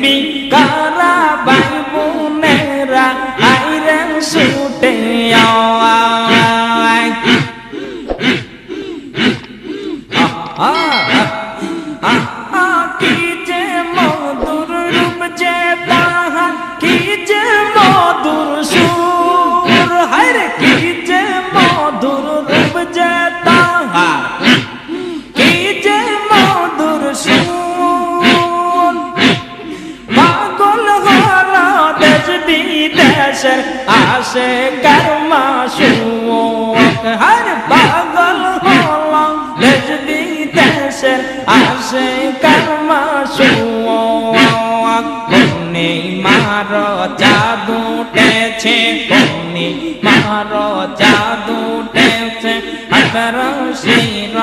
বিবি কারা ভাই বোনেরা আইরে সুটে কি যে মধুর রূপ যে পাহা কি যে মধুর সুর আসে কর্মা হর পাগল হল দেশ বিদেশের আসে কর্মা কোনে মার জাদু টেছে মার জাদু টেছে হর শির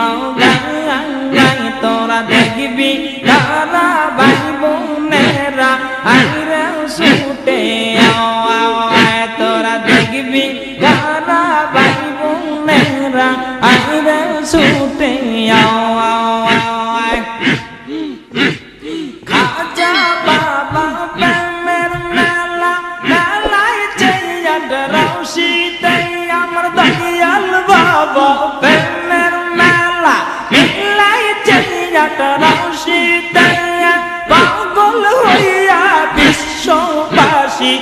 তোরা দেখবি তারা ভাই বোনেরা আইরে শুটে আয় খাজা বাবা প্রেমের মেলা মেলায় চেয়ার রশিতে আমার দয়াল বাবা প্রেমের মেলা মেলায় চেয়ার রশিতে পাগল হইয়া বিশ্ববাসী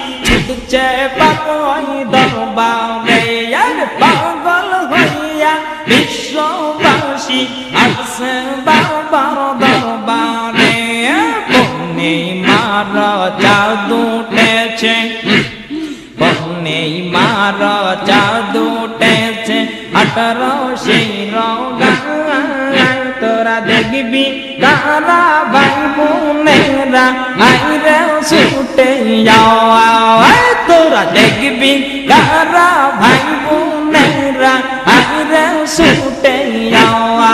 পাগল হইয়া বিশ্ববাসী আসে বাবার দরবারে। বনে মার জাদু টেছে বনে মার জাদু টেছে আঠারো শির তোরা দেখবি তারা ভাই বোনেরা। আইরে ছুটে যাওয়া তোরা দেখবি তারা ভাই বোনেরা। আইরে ছুটে যাওয়া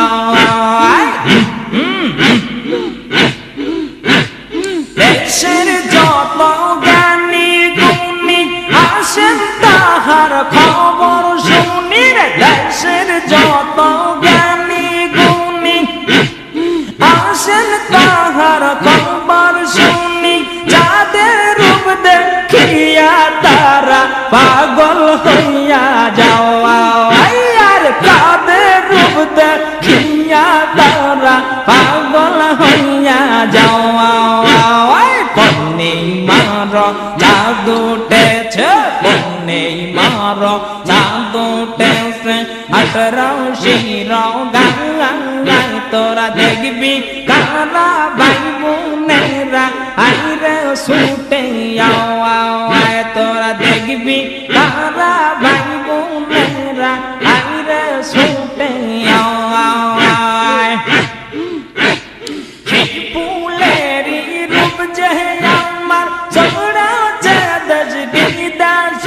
দেশের যত জ্ঞানী গুণী আসেন তাহার খবর শুনি রে দেশের যত জ্ঞানী গুণী আসেন তাহার খবর শুনি পাগল হইয়া যাওয়া আর কাদের রূপ দেখিয়া তারা পাগল হইয়া যাওয়া জাদু টেছে পন্নি মার জাদু টেছে। আঠারো শির গাঙ্গাই তোরা দেখবি কারা ভাই বোনেরা আইরে শুটে আওয়ায় তোরা দেখবি কারা ভাই বোনেরা আইরে শুটে আওয়ায় ফুলেরি রূপ যে আমার চড়াছে দশ বিদাস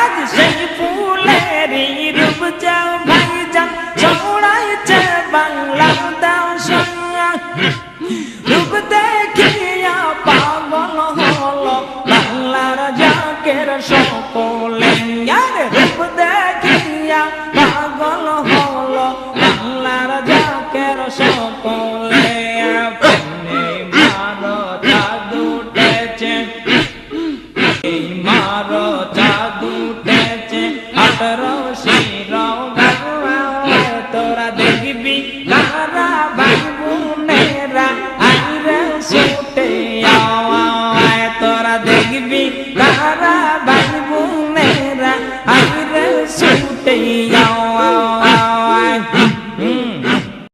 আজ সেই ফুলেরি রূপ যে ভাইজান জাকের সকলে। রূপ দেখিয়া পাগল হলো বাংলার জাকের সকলে। প্রেমে মারো জাদু টেছে এই মারো জাদু টেছে আঠারো শির তোরা দেখবি কারা তারা ভাই বোনেরা আইরে ছুটে যাও